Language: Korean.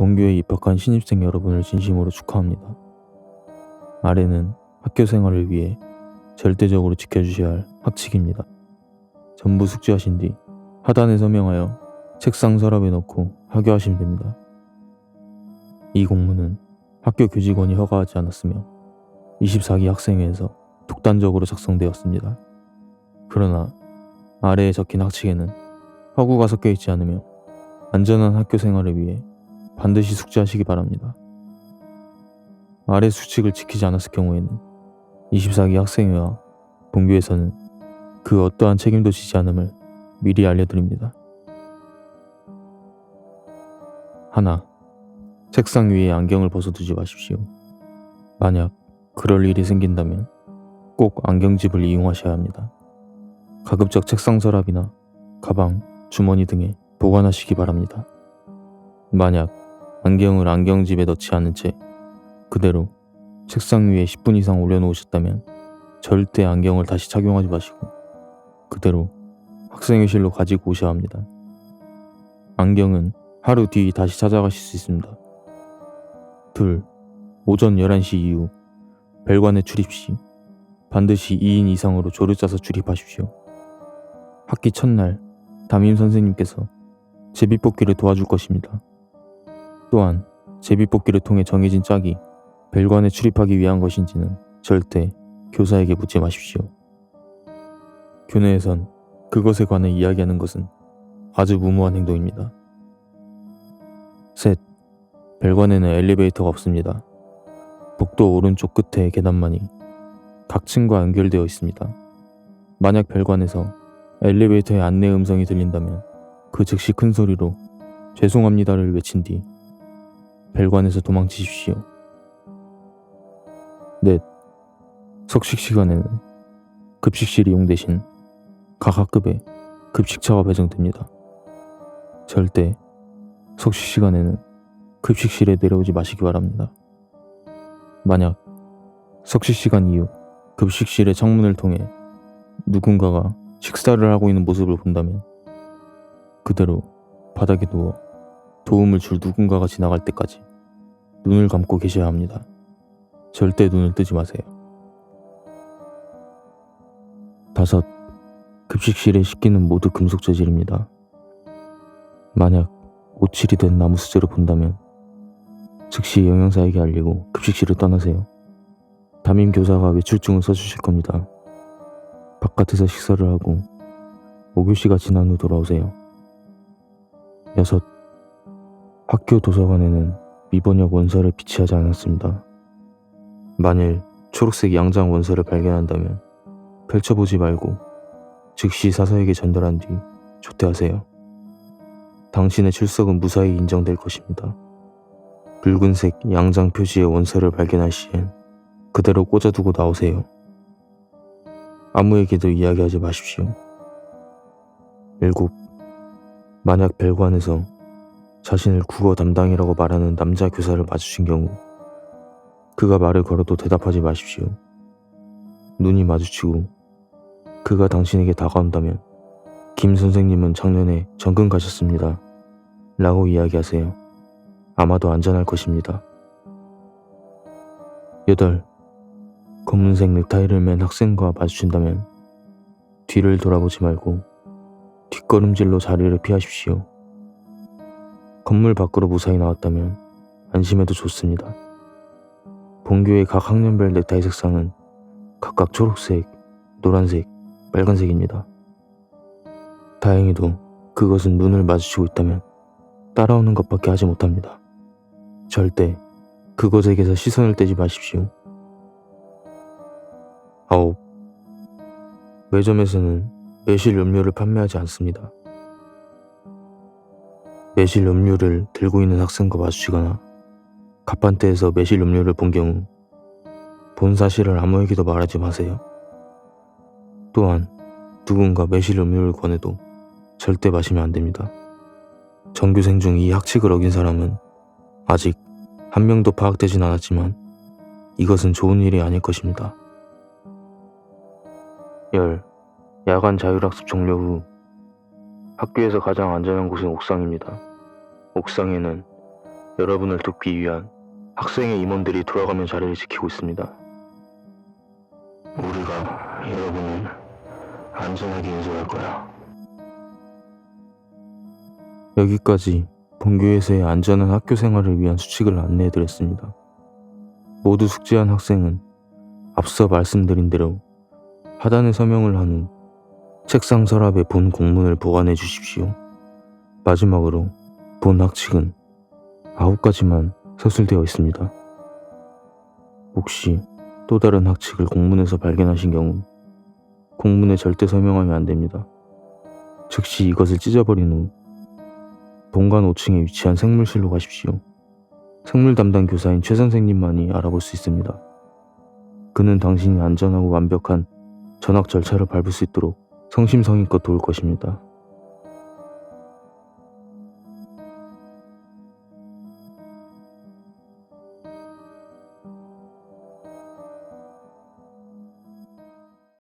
본교에 입학한 신입생 여러분을 진심으로 축하합니다. 아래는 학교 생활을 위해 절대적으로 지켜주셔야 할 학칙입니다. 전부 숙지하신 뒤 하단에 서명하여 책상 서랍에 넣고 하교하시면 됩니다. 이 공문은 학교 교직원이 허가하지 않았으며 24기 학생회에서 독단적으로 작성되었습니다. 그러나 아래에 적힌 학칙에는 허구가 섞여 있지 않으며 안전한 학교 생활을 위해 반드시 숙지하시기 바랍니다. 아래 수칙을 지키지 않았을 경우에는 24기 학생회와 본교에서는 그 어떠한 책임도 지지 않음을 미리 알려드립니다. 하나, 책상 위에 안경을 벗어두지 마십시오. 만약 그럴 일이 생긴다면 꼭 안경집을 이용하셔야 합니다. 가급적 책상 서랍이나 가방, 주머니 등에 보관하시기 바랍니다. 만약 안경을 안경집에 넣지 않은 채 그대로 책상 위에 10분 이상 올려놓으셨다면 절대 안경을 다시 착용하지 마시고 그대로 학생회실로 가지고 오셔야 합니다. 안경은 하루 뒤 다시 찾아가실 수 있습니다. 둘, 오전 11시 이후 별관에 출입 시 반드시 2인 이상으로 조를 짜서 출입하십시오. 학기 첫날 담임 선생님께서 제비뽑기를 도와줄 것입니다. 또한 제비뽑기를 통해 정해진 짝이 별관에 출입하기 위한 것인지는 절대 교사에게 묻지 마십시오. 교내에선 그것에 관해 이야기하는 것은 아주 무모한 행동입니다. 셋. 별관에는 엘리베이터가 없습니다. 복도 오른쪽 끝에 계단만이 각 층과 연결되어 있습니다. 만약 별관에서 엘리베이터의 안내 음성이 들린다면 그 즉시 큰 소리로 죄송합니다를 외친 뒤 별관에서 도망치십시오. 넷. 석식 시간에는 급식실 이용 대신 각 학급에 급식차가 배정됩니다. 절대 석식 시간에는 급식실에 내려오지 마시기 바랍니다. 만약 석식 시간 이후 급식실의 창문을 통해 누군가가 식사를 하고 있는 모습을 본다면 그대로 바닥에 누워 도움을 줄 누군가가 지나갈 때까지 눈을 감고 계셔야 합니다. 절대 눈을 뜨지 마세요. 다섯, 급식실에 씻기는 모두 금속 재질입니다. 만약 오칠이 된 나무 수저를 본다면 즉시 영양사에게 알리고 급식실을 떠나세요. 담임 교사가 외출증을 써주실 겁니다. 바깥에서 식사를 하고 5교시가 지난 후 돌아오세요. 여섯, 학교 도서관에는 미번역 원서를 비치하지 않았습니다. 만일 초록색 양장 원서를 발견한다면 펼쳐보지 말고 즉시 사서에게 전달한 뒤 조퇴하세요. 당신의 출석은 무사히 인정될 것입니다. 붉은색 양장 표지의 원서를 발견할 시엔 그대로 꽂아두고 나오세요. 아무에게도 이야기하지 마십시오. 7. 만약 별관에서 자신을 국어 담당이라고 말하는 남자 교사를 마주친 경우 그가 말을 걸어도 대답하지 마십시오. 눈이 마주치고 그가 당신에게 다가온다면 김 선생님은 작년에 정근 가셨습니다. 라고 이야기하세요. 아마도 안전할 것입니다. 8. 검은색 넥타이를 맨 학생과 마주친다면 뒤를 돌아보지 말고 뒷걸음질로 자리를 피하십시오. 건물 밖으로 무사히 나왔다면 안심해도 좋습니다. 본교의 각 학년별 넥타이 색상은 각각 초록색, 노란색, 빨간색입니다. 다행히도 그것은 눈을 마주치고 있다면 따라오는 것밖에 하지 못합니다. 절대 그것에게서 시선을 떼지 마십시오. 아홉. 매점에서는 매실 음료를 판매하지 않습니다. 매실 음료를 들고 있는 학생과 마주치거나 갑판대에서 매실 음료를 본 경우 본 사실을 아무에게도 말하지 마세요. 또한 누군가 매실 음료를 권해도 절대 마시면 안 됩니다. 전교생 중 이 학칙을 어긴 사람은 아직 한 명도 파악되진 않았지만 이것은 좋은 일이 아닐 것입니다. 열, 야간 자율학습 종료 후 학교에서 가장 안전한 곳은 옥상입니다. 옥상에는 여러분을 돕기 위한 학생의 임원들이 돌아가며 자리를 지키고 있습니다. 우리가 여러분을 안전하게 인솔할 거야. 여기까지 본교에서의 안전한 학교 생활을 위한 수칙을 안내해드렸습니다. 모두 숙지한 학생은 앞서 말씀드린 대로 하단에 서명을 한 후 책상 서랍에 본 공문을 보관해 주십시오. 마지막으로 본 학칙은 아홉 가지만 서술되어 있습니다. 혹시 또 다른 학칙을 공문에서 발견하신 경우 공문에 절대 서명하면 안 됩니다. 즉시 이것을 찢어버린 후 본관 5층에 위치한 생물실로 가십시오. 생물 담당 교사인 최 선생님만이 알아볼 수 있습니다. 그는 당신이 안전하고 완벽한 전학 절차를 밟을 수 있도록 성심성의껏 도울 것입니다.